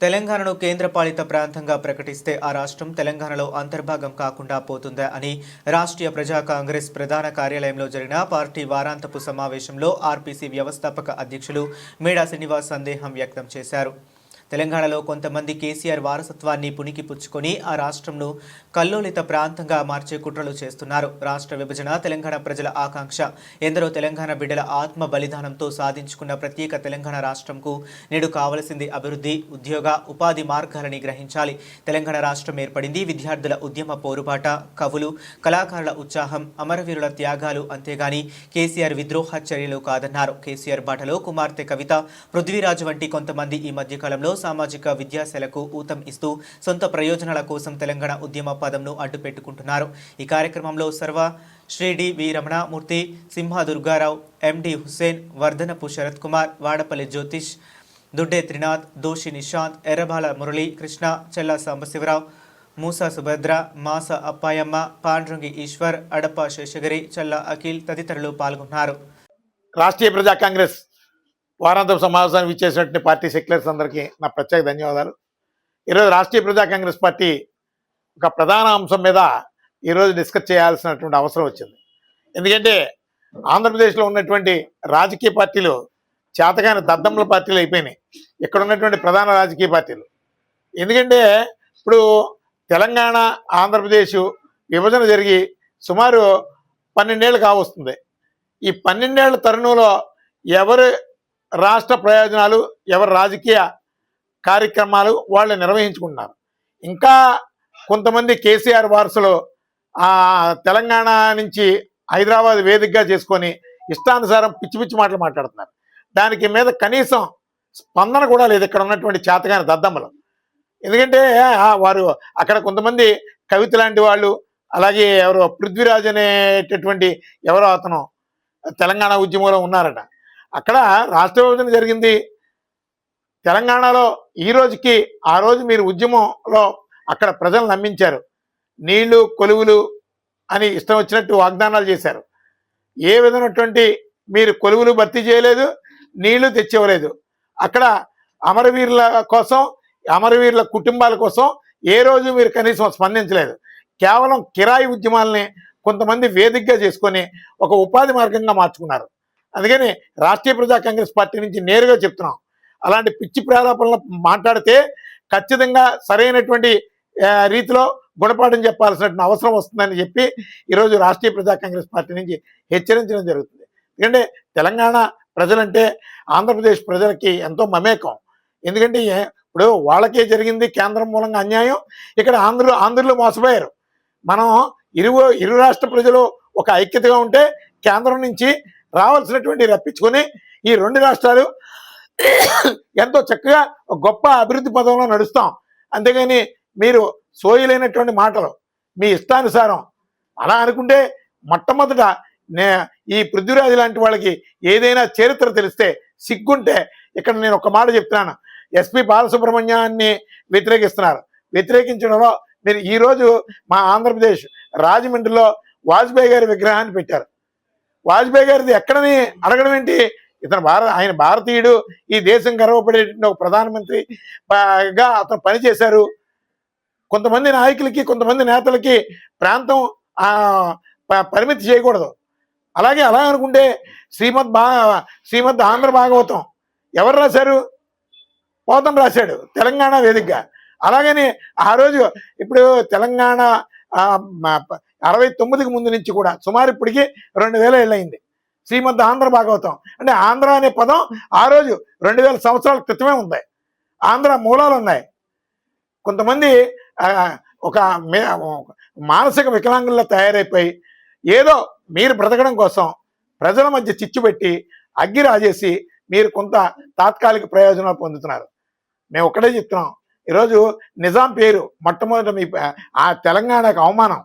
తెలంగాణను కేంద్రపాలిత ప్రాంతంగా ప్రకటిస్తే ఆ రాష్ట్రం తెలంగాణలో అంతర్భాగం కాకుండా పోతుందా అని రాష్ట్రీయ ప్రజా కాంగ్రెస్ ప్రధాన కార్యాలయంలో జరిగిన పార్టీ వారాంతపు సమావేశంలో ఆర్పీసీ వ్యవస్థాపక అధ్యక్షులు మేడా శ్రీనివాస్ సందేహం వ్యక్తం చేశారు. తెలంగాణలో కొంతమంది కేసీఆర్ వారసత్వాన్ని పుణికి పుచ్చుకొని ఆ రాష్ట్రంను కల్లోలిత ప్రాంతంగా మార్చే కుట్రలు చేస్తున్నారు. రాష్ట్ర విభజన తెలంగాణ ప్రజల ఆకాంక్ష ఎందరో తెలంగాణ బిడ్డల ఆత్మ బలిదానంతో సాధించుకున్న ప్రత్యేక తెలంగాణ రాష్ట్రంకు నేడు కావలసింది అభివృద్ధి ఉద్యోగ ఉపాధి మార్గాలని గ్రహించాలి. తెలంగాణ రాష్ట్రం ఏర్పడింది విద్యార్థుల ఉద్యమ పోరుబాట కవులు కళాకారుల ఉత్సాహం అమరవీరుల త్యాగాలు అంతేగాని కేసీఆర్ విద్రోహ చర్యలు కాదన్నారు. కేసీఆర్ బాటలో కుమార్తె కవిత పృథ్వీరాజు వంటి కొంతమంది ఈ మధ్యకాలంలో సామాజిక విద్యాశాలకు ఊతం ఇస్తూ సొంత ప్రయోజనాల కోసం తెలంగాణ ఉద్యమ పదంను అడ్డుపెట్టుకుంటున్నారు. ఈ కార్యక్రమంలో సర్వ Shri D V Ramanamurthy Simha Durgarao MD Hussain Vardhanapu Sarath Kumar Vadapalli Jyotish Dudde Trinath దోషి నిశాంత్ ఎర్రబాల మురళి కృష్ణ చెల్ల సాంబశివరావు మూసా సుభద్ర మాస అప్పాయమ్మ పాండ్రంగి ఈశ్వర్ అడప శేషగిరి చల్ల అఖిల్ తదితరులు పాల్గొన్నారు. రాష్ట్రీయ ప్రజా కాంగ్రెస్ వారాంతపు సమావేశానికి ఇచ్చేసినటువంటి పార్టీ సెక్యులర్స్ అందరికీ నా ప్రత్యేక ధన్యవాదాలు. ఈరోజు రాష్ట్రీయ ప్రజా కాంగ్రెస్ పార్టీ ఒక ప్రధాన అంశం మీద ఈరోజు డిస్కస్ చేయాల్సినటువంటి అవసరం వచ్చింది. ఎందుకంటే ఆంధ్రప్రదేశ్లో ఉన్నటువంటి రాజకీయ పార్టీలు చేతకాని దద్దమ్మల పార్టీలు అయిపోయినాయి. ఇక్కడ ఉన్నటువంటి ప్రధాన రాజకీయ పార్టీలు. ఎందుకంటే ఇప్పుడు తెలంగాణ ఆంధ్రప్రదేశ్ విభజన జరిగి సుమారు పన్నెండేళ్ళు కావస్తుంది. ఈ పన్నెండేళ్ళ తరుణంలో ఎవరు రాష్ట్ర ప్రయోజనాలు ఎవరి రాజకీయ కార్యక్రమాలు వాళ్ళు నిర్వహించుకుంటున్నారు. ఇంకా కొంతమంది కేసీఆర్ వారసులు ఆ తెలంగాణ నుంచి హైదరాబాద్ వేదికగా చేసుకొని ఇష్టానుసారం పిచ్చి పిచ్చి మాటలు మాట్లాడుతున్నారు. దానికి మీద కనీసం స్పందన కూడా లేదు. ఇక్కడ ఉన్నటువంటి చేతగాని దద్దమ్మలు. ఎందుకంటే వారు అక్కడ కొంతమంది కవిత లాంటి వాళ్ళు అలాగే ఎవరు పృథ్వీరాజ్ అనేటటువంటి ఎవరో అతను తెలంగాణ ఉద్యమంలో ఉన్నారట. అక్కడ రాష్ట్ర విభజన జరిగింది. తెలంగాణలో ఈ రోజుకి ఆ రోజు మీరు ఉద్యమంలో అక్కడ ప్రజలు నమ్మించారు. నీళ్ళు కొలువులు అని ఇష్టం వచ్చినట్టు వాగ్దానాలు చేశారు. ఏ విధమైనటువంటి మీరు కొలువులు భర్తీ చేయలేదు నీళ్ళు తెచ్చివ్వలేదు. అక్కడ అమరవీరుల కోసం అమరవీరుల కుటుంబాల కోసం ఏ రోజు మీరు కనీసం స్పందించలేదు. కేవలం కిరాయి ఉద్యమాలని కొంతమంది వేదికగా చేసుకొని ఒక ఉపాధి మార్గంగా మార్చుకున్నారు. అందుకని రాష్ట్రీయ ప్రజా కాంగ్రెస్ పార్టీ నుంచి నేరుగా చెప్తున్నాం. అలాంటి పిచ్చి ప్రారంభంలో మాట్లాడితే ఖచ్చితంగా సరైనటువంటి రీతిలో గుణపాఠం చెప్పాల్సినటువంటి అవసరం వస్తుందని చెప్పి ఈరోజు రాష్ట్రీయ ప్రజా కాంగ్రెస్ పార్టీ నుంచి హెచ్చరించడం జరుగుతుంది. ఎందుకంటే తెలంగాణ ప్రజలంటే ఆంధ్రప్రదేశ్ ప్రజలకి ఎంతో మమేకం. ఎందుకంటే ఇప్పుడు వాళ్ళకే జరిగింది కేంద్రం మూలంగా అన్యాయం. ఇక్కడ ఆంధ్రులు ఆంధ్రులు మోసపోయారు. మనం ఇరు ఇరు రాష్ట్ర ప్రజలు ఒక ఐక్యతగా ఉంటే కేంద్రం నుంచి రావాల్సినటువంటి రప్పించుకొని ఈ రెండు రాష్ట్రాలు ఎంతో చక్కగా గొప్ప అభివృద్ధి పదంలో నడుస్తాం. అంతేగాని మీరు సోయలేనటువంటి మాటలు మీ ఇష్టానుసారం అలా అనుకుంటే మొట్టమొదట నే ఈ పృథ్వీరాజు లాంటి వాళ్ళకి ఏదైనా చరిత్ర తెలిస్తే సిగ్గుంటే ఇక్కడ నేను ఒక మాట చెప్తున్నాను. ఎస్పి బాలసుబ్రహ్మణ్యాన్ని వ్యతిరేకిస్తున్నారు. వ్యతిరేకించడంలో మీరు ఈరోజు మా ఆంధ్రప్రదేశ్ రాజమండ్రిలో వాజ్పేయి గారి విగ్రహాన్ని పెట్టారు. వాజ్పేయి గారిది ఎక్కడని అడగడం ఏంటి? ఇతను భారత ఆయన భారతీయుడు ఈ దేశం గర్వపడేటువంటి ఒక ప్రధానమంత్రి గా అతను పనిచేశారు కొంతమంది నాయకులకి కొంతమంది నేతలకి ప్రాంతం ప- పరిమితి చేయకూడదు. అలాగే అలా అనుకుంటే శ్రీమద్ బా శ్రీమద్ ఆంధ్ర భాగవతం ఎవరు రాశారు? పోతం రాశాడు తెలంగాణ వేదికగా. అలాగని ఆ రోజు ఇప్పుడు తెలంగాణ అరవై తొమ్మిదికి ముందు నుంచి కూడా సుమారు ఇప్పటికి రెండు వేల ఏళ్ళయింది. శ్రీమద్ ఆంధ్ర భాగవతం. అంటే ఆంధ్ర అనే పదం ఆ రోజు రెండు వేల సంవత్సరాల క్రితమే ఉంది. ఆంధ్ర మూలాలు ఉన్నాయి. కొంతమంది ఒక మే- మానసిక వికలాంగుల్లో తయారైపోయి ఏదో మీరు బ్రతకడం కోసం ప్రజల మధ్య చిచ్చు పెట్టి అగ్గి రాజేసి మీరు కొంత తాత్కాలిక ప్రయోజనాలు పొందుతున్నారు. మేము ఒకటే చెప్తున్నాం. ఈరోజు నిజాం పేరు మొట్టమొదట మీ ఆ తెలంగాణకు అవమానం.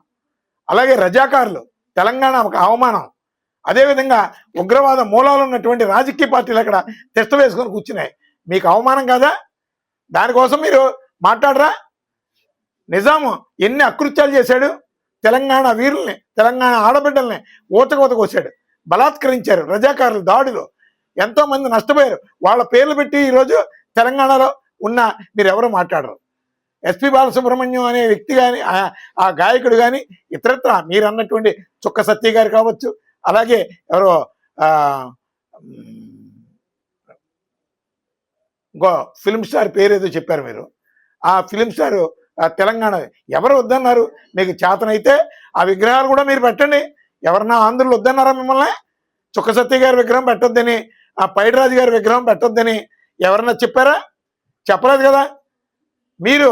అలాగే రజాకారులు తెలంగాణ ఒక అవమానం. అదేవిధంగా ఉగ్రవాద మూలాలు ఉన్నటువంటి రాజకీయ పార్టీలు అక్కడ తెస్త వేసుకొని కూర్చున్నాయి. మీకు అవమానం కాదా? దానికోసం మీరు మాట్లాడరా? నిజాము ఎన్ని అకృత్యాలు చేశాడు? తెలంగాణ వీరుల్ని తెలంగాణ ఆడబిడ్డల్ని ఊతకోత బలాత్కరించారు రజాకారులు దాడులు. ఎంతోమంది నష్టపోయారు. వాళ్ళ పేర్లు పెట్టి ఈరోజు తెలంగాణలో ఉన్న మీరు ఎవరు మాట్లాడరు. ఎస్పి బాలసుబ్రహ్మణ్యం అనే వ్యక్తి కానీ ఆ గాయకుడు కానీ ఇతరత్ర మీరు అన్నటువంటి చుక్క సత్య గారు కావచ్చు అలాగే ఎవరో గో ఇంకో ఫిల్మ్ స్టార్ పేరు ఏదో చెప్పారు మీరు. ఆ ఫిల్మ్ స్టార్ తెలంగాణ ఎవరు వద్దన్నారు? మీకు చేతనైతే ఆ విగ్రహాలు కూడా మీరు పెట్టండి. ఎవరన్నా ఆంధ్రులు వద్దన్నారా మిమ్మల్ని? చుక్క సత్య గారి విగ్రహం పెట్టొద్దని ఆ పైడిరాజు గారి విగ్రహం పెట్టొద్దని ఎవరన్నా చెప్పారా? చెప్పలేదు కదా? మీరు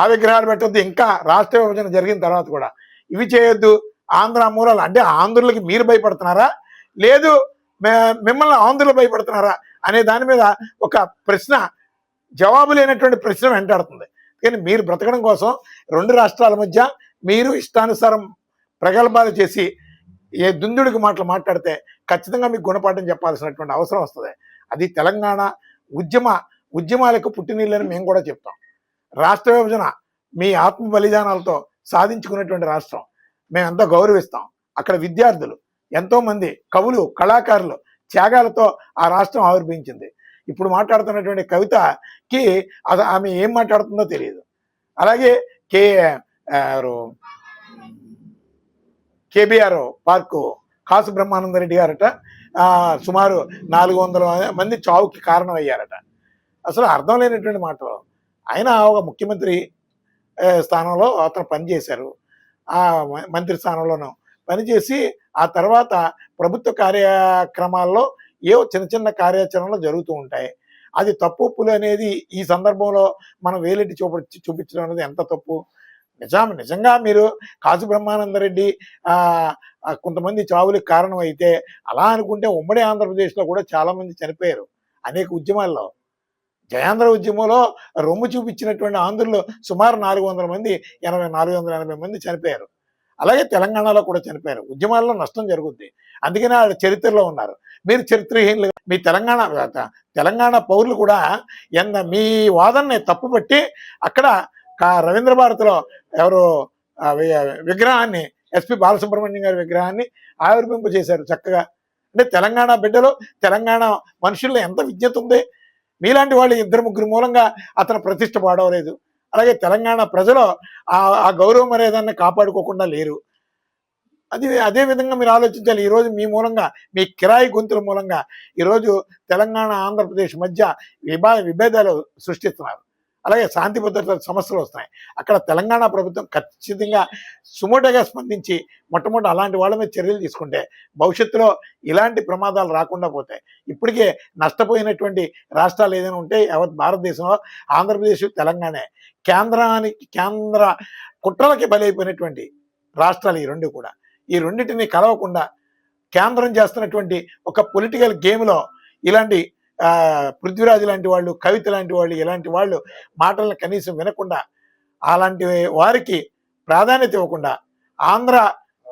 ఆ విగ్రహాలు పెట్టొద్దు ఇంకా రాష్ట్ర విభజన జరిగిన తర్వాత కూడా. ఇవి చేయొద్దు ఆంధ్ర మూలాలు అంటే ఆంధ్రులకి మీరు భయపడుతున్నారా? లేదు మిమ్మల్ని ఆంధ్రులు భయపడుతున్నారా? అనే దాని మీద ఒక ప్రశ్న జవాబు లేనటువంటి ప్రశ్న వెంటాడుతుంది. కానీ మీరు బ్రతకడం కోసం రెండు రాష్ట్రాల మధ్య మీరు ఇష్టానుసారం ప్రగల్భాలు చేసి ఏ దుందుడికి మాటలు మాట్లాడితే ఖచ్చితంగా మీకు గుణపాఠం చెప్పాల్సినటువంటి అవసరం వస్తుంది. అది తెలంగాణ ఉద్యమ ఉద్యమాలకు పుట్టినీళ్ళని మేము కూడా చెప్తాం. రాష్ట్ర విభజన మీ ఆత్మ బలిదానాలతో సాధించుకున్నటువంటి రాష్ట్రం. మేము గౌరవిస్తాం. అక్కడ విద్యార్థులు ఎంతోమంది కవులు కళాకారులు త్యాగాలతో ఆ రాష్ట్రం ఆవిర్భించింది ఇప్పుడు మాట్లాడుతున్నటువంటి కవితకి అది ఆమె ఏం మాట్లాడుతుందో తెలియదు. అలాగే K KBR park Kasu Brahmananda Reddy గారట. సుమారు నాలుగు వందల మంది చావుకి కారణం అయ్యారట అసలు అర్థం లేనటువంటి మాటలు. ఆయన ఒక ముఖ్యమంత్రి స్థానంలో అతను పనిచేశారు. ఆ మంత్రి స్థానంలోనూ పనిచేసి ఆ తర్వాత ప్రభుత్వ కార్యక్రమాల్లో ఏవో చిన్న చిన్న కార్యాచరణలు జరుగుతూ ఉంటాయి. అది తప్పు ఒప్పులు అనేది ఈ సందర్భంలో మనం వేలెట్టి చూప చూపించడం అనేది ఎంత తప్పు? నిజాం నిజంగా మీరు కాసు బ్రహ్మానందరెడ్డి రెడ్డి కొంతమంది చావులకు కారణం అయితే అలా అనుకుంటే ఉమ్మడి ఆంధ్రప్రదేశ్లో కూడా చాలామంది చనిపోయారు. అనేక ఉద్యమాల్లో. జయాంధ్ర ఉద్యమంలో రొమ్ము చూపించినటువంటి ఆంధ్రులు సుమారు నాలుగు వందల మంది ఎనభై నాలుగు వందల ఎనభై మంది చనిపోయారు. అలాగే తెలంగాణలో కూడా చనిపోయారు. ఉద్యమాల్లో నష్టం జరుగుద్ది. అందుకనే వాళ్ళు చరిత్రలో ఉన్నారు. మీరు చరిత్రహీనులు మీ తెలంగాణ తెలంగాణ పౌరులు కూడా ఎన్న మీ వాదనని తప్పుపట్టి అక్కడ రవీంద్ర భారతిలో ఎవరు విగ్రహాన్ని ఎస్పి బాలసుబ్రహ్మణ్యం గారి విగ్రహాన్ని ఆవిర్భింప చేశారు చక్కగా. అంటే తెలంగాణ బిడ్డలు తెలంగాణ మనుషుల్లో ఎంత విద్యత ఉంది? మీలాంటి వాళ్ళు ఇద్దరు ముగ్గురు మూలంగా అతను ప్రతిష్ట పాడవలేదు. అలాగే తెలంగాణ ప్రజలు ఆ గౌరవం గౌరవ మర్యాదాన్ని కాపాడుకోకుండా లేరు. అది అదే విధంగా మీరు ఆలోచించాలి ఈరోజు మీ మూలంగా మీ కిరాయి గొంతుల మూలంగా ఈరోజు తెలంగాణ ఆంధ్రప్రదేశ్ మధ్య విభా విభేదాలు సృష్టిస్తున్నారు. అలాగే శాంతి భద్రతల సమస్యలు వస్తున్నాయి. అక్కడ తెలంగాణ ప్రభుత్వం ఖచ్చితంగా సుమోటగా స్పందించి మొట్టమొదటి అలాంటి వాళ్ళ మీద చర్యలు తీసుకుంటే భవిష్యత్తులో ఇలాంటి ప్రమాదాలు రాకుండా పోతాయి. ఇప్పటికే నష్టపోయినటువంటి రాష్ట్రాలు ఏదైనా ఉంటే యావత్ భారతదేశంలో ఆంధ్రప్రదేశ్ తెలంగాణ. కేంద్రానికి కేంద్ర కుట్రలకి బలైపోయినటువంటి రాష్ట్రాలు ఈ రెండు కూడా. ఈ రెండింటిని కలవకుండా కేంద్రం చేస్తున్నటువంటి ఒక పొలిటికల్ గేమ్లో ఇలాంటి పృథ్వీరాజు లాంటి వాళ్ళు కవిత లాంటి వాళ్ళు ఇలాంటి వాళ్ళు మాటలను కనీసం వినకుండా అలాంటి వారికి ప్రాధాన్యత ఇవ్వకుండా ఆంధ్ర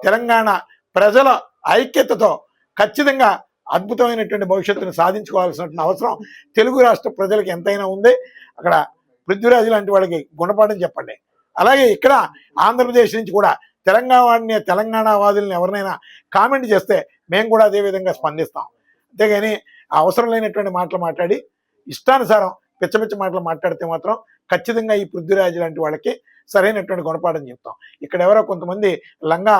తెలంగాణ ప్రజల ఐక్యతతో ఖచ్చితంగా అద్భుతమైనటువంటి భవిష్యత్తును సాధించుకోవాల్సిన అవసరం తెలుగు రాష్ట్ర ప్రజలకు ఎంతైనా ఉంది. అక్కడ పృథ్వీరాజు లాంటి వాళ్ళకి గుణపాఠం చెప్పండి. అలాగే ఇక్కడ ఆంధ్రప్రదేశ్ నుంచి కూడా తెలంగాణ తెలంగాణ వాదులను ఎవరినైనా కామెంట్ చేస్తే మేము కూడా అదే విధంగా స్పందిస్తాం. అంతేగాని అవసరం లేనటువంటి మాటలు మాట్లాడి ఇష్టానుసారం పిచ్చ పిచ్చ మాటలు మాట్లాడితే మాత్రం ఖచ్చితంగా ఈ పృథ్వీరాజు లాంటి వాళ్ళకి సరైనటువంటి గుణపాఠం చెప్తాం. ఇక్కడ ఎవరో కొంతమంది లంగా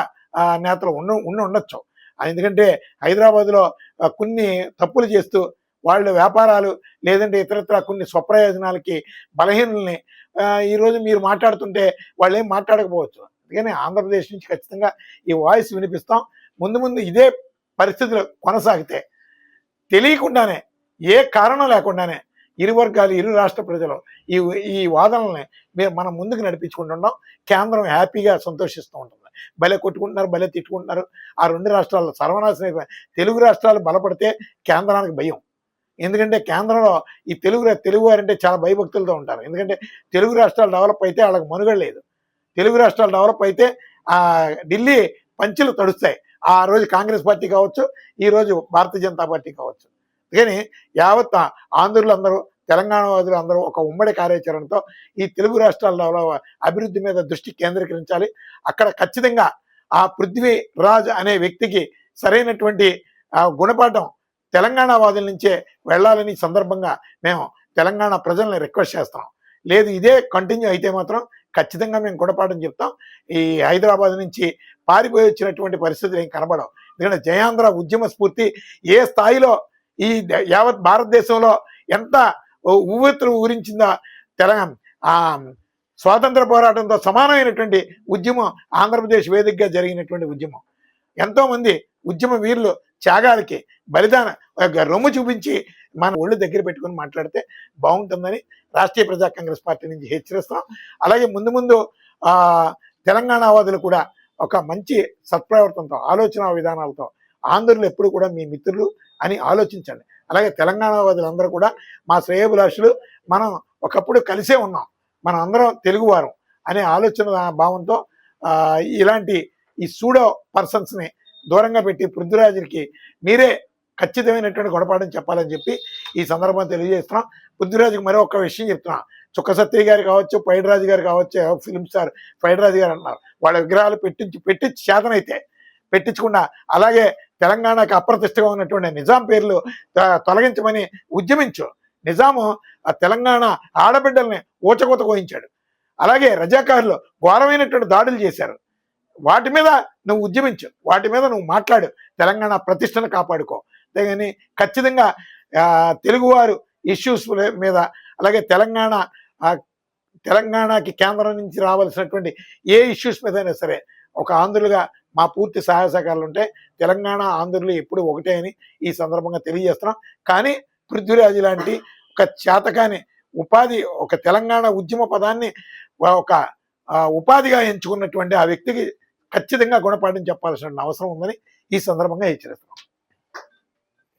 నేతలు ఉన్న ఉండి ఉండొచ్చు. ఎందుకంటే హైదరాబాద్లో కొన్ని తప్పులు చేస్తూ వాళ్ళు వ్యాపారాలు లేదంటే ఇతరత్ర కొన్ని స్వప్రయోజనాలకి బలహీనుల్ని ఈరోజు మీరు మాట్లాడుతుంటే వాళ్ళు ఏం మాట్లాడకపోవచ్చు. అందుకని ఆంధ్రప్రదేశ్ నుంచి ఖచ్చితంగా ఈ వాయిస్ వినిపిస్తాం. ముందు ముందు ఇదే పరిస్థితులు కొనసాగితే తెలియకుండానే ఏ కారణం లేకుండానే ఇరు వర్గాలు ఇరు రాష్ట్ర ప్రజలు ఈ ఈ వాదనల్ని మేము మనం ముందుకు నడిపించుకుంటున్నాం కేంద్రం హ్యాపీగా సంతోషిస్తూ ఉంటుంది. భలే కొట్టుకుంటున్నారు భలే తిట్టుకుంటున్నారు. ఆ రెండు రాష్ట్రాల్లో సర్వనాశనం తెలుగు రాష్ట్రాలు బలపడితే కేంద్రానికి భయం. ఎందుకంటే కేంద్రంలో ఈ తెలుగు తెలుగు వారంటే చాలా భయభక్తులతో ఉంటారు. ఎందుకంటే తెలుగు రాష్ట్రాలు డెవలప్ అయితే వాళ్ళకి మనుగడ లేదు. తెలుగు రాష్ట్రాలు డెవలప్ అయితే ఢిల్లీ పంచులు తడుస్తాయి. ఆ రోజు కాంగ్రెస్ పార్టీ కావచ్చు ఈ రోజు భారతీయ జనతా పార్టీ కావచ్చు. కానీ యావత్ ఆంధ్రులందరూ అందరూ అందరూ ఒక ఉమ్మడి కార్యాచరణతో ఈ తెలుగు రాష్ట్రాల్లో అభివృద్ధి మీద దృష్టి కేంద్రీకరించాలి. అక్కడ ఖచ్చితంగా ఆ పృథ్వీ రాజ్ అనే వ్యక్తికి సరైనటువంటి గుణపాఠం తెలంగాణ వాదుల నుంచే వెళ్ళాలని సందర్భంగా మేము తెలంగాణ ప్రజల్ని రిక్వెస్ట్ చేస్తాం లేదు ఇదే కంటిన్యూ అయితే మాత్రం ఖచ్చితంగా మేము గుణపాఠం చెప్తాం. ఈ హైదరాబాద్ నుంచి పారిపోయి వచ్చినటువంటి పరిస్థితులు ఏం కనబడవు. ఎందుకంటే జయాంధ్ర ఉద్యమ స్ఫూర్తి ఏ స్థాయిలో ఈ యావత్ భారతదేశంలో ఎంత ఉవ్వెత్తులు ఊరించిందో తెలంగాణ స్వాతంత్ర పోరాటంతో సమానమైనటువంటి ఉద్యమం ఆంధ్రప్రదేశ్ వేదికగా జరిగినటువంటి ఉద్యమం. ఎంతోమంది ఉద్యమ వీరులు త్యాగాలకి బలిదాన ఒక రొమ్ము చూపించి మన ఒళ్ళు దగ్గర పెట్టుకొని మాట్లాడితే బాగుంటుందని రాష్ట్రీయ ప్రజా కాంగ్రెస్ పార్టీ నుంచి హెచ్చరిస్తాం అలాగే ముందు ముందు తెలంగాణవాదులు కూడా ఒక మంచి సత్ప్రవర్తనతో ఆలోచన విధానాలతో ఆంధ్రులు ఎప్పుడు కూడా మీ మిత్రులు అని ఆలోచించండి. అలాగే తెలంగాణవాదులందరూ కూడా మా శ్రేయభిలాషులు మనం ఒకప్పుడు కలిసే ఉన్నాం. మనం అందరం తెలుగువారం అనే ఆలోచన భావంతో ఇలాంటి ఈ సూడో పర్సన్స్ని దూరంగా పెట్టి పృథ్వీరాజుకి మీరే ఖచ్చితమైనటువంటి గొడపాఠం చెప్పాలని చెప్పి ఈ సందర్భంగా తెలియజేస్తున్నాం. పృథ్వీరాజుకి మరో ఒక్క విషయం చెప్తున్నాం. చుక్క గారు కావచ్చు పైడరాజు గారు కావచ్చు ఫిలిం స్టార్ పైడరాజు గారు అన్నారు వాళ్ళ విగ్రహాలు పెట్టించి పెట్టించి చేతనైతే పెట్టించకుండా అలాగే తెలంగాణకు అప్రతిష్టగా ఉన్నటువంటి నిజాం పేర్లు త- తొలగించమని ఉద్యమించు. నిజాము ఆ తెలంగాణ ఆడబిడ్డల్ని ఊచకూత కోయించాడు. అలాగే రజాకారులు ఘోరమైనటువంటి దాడులు చేశారు. వాటి మీద నువ్వు ఉద్యమించు వాటి మీద నువ్వు మాట్లాడు తెలంగాణ ప్రతిష్టను కాపాడుకో. అంతేగాని ఖచ్చితంగా తెలుగువారు ఇష్యూస్ మీద అలాగే తెలంగాణ తెలంగాణకి కేంద్రం నుంచి రావాల్సినటువంటి ఏ ఇష్యూస్ మీద అయినా సరే ఒక ఆంధ్రులుగా మా పూర్తి సహాయ సహకారాలు ఉంటాయి తెలంగాణ ఆంధ్రులు ఎప్పుడు ఒకటే అని ఈ సందర్భంగా తెలియజేస్తున్నాం. కానీ పృథ్వీరాజు లాంటి ఒక చేతకాని ఉపాధి ఒక తెలంగాణ ఉద్యమ పదాన్ని ఒక ఉపాధిగా ఎంచుకున్నటువంటి ఆ వ్యక్తికి ఖచ్చితంగా గుణపాఠం చెప్పాల్సిన అవసరం ఉందని ఈ సందర్భంగా హెచ్చరిస్తున్నాం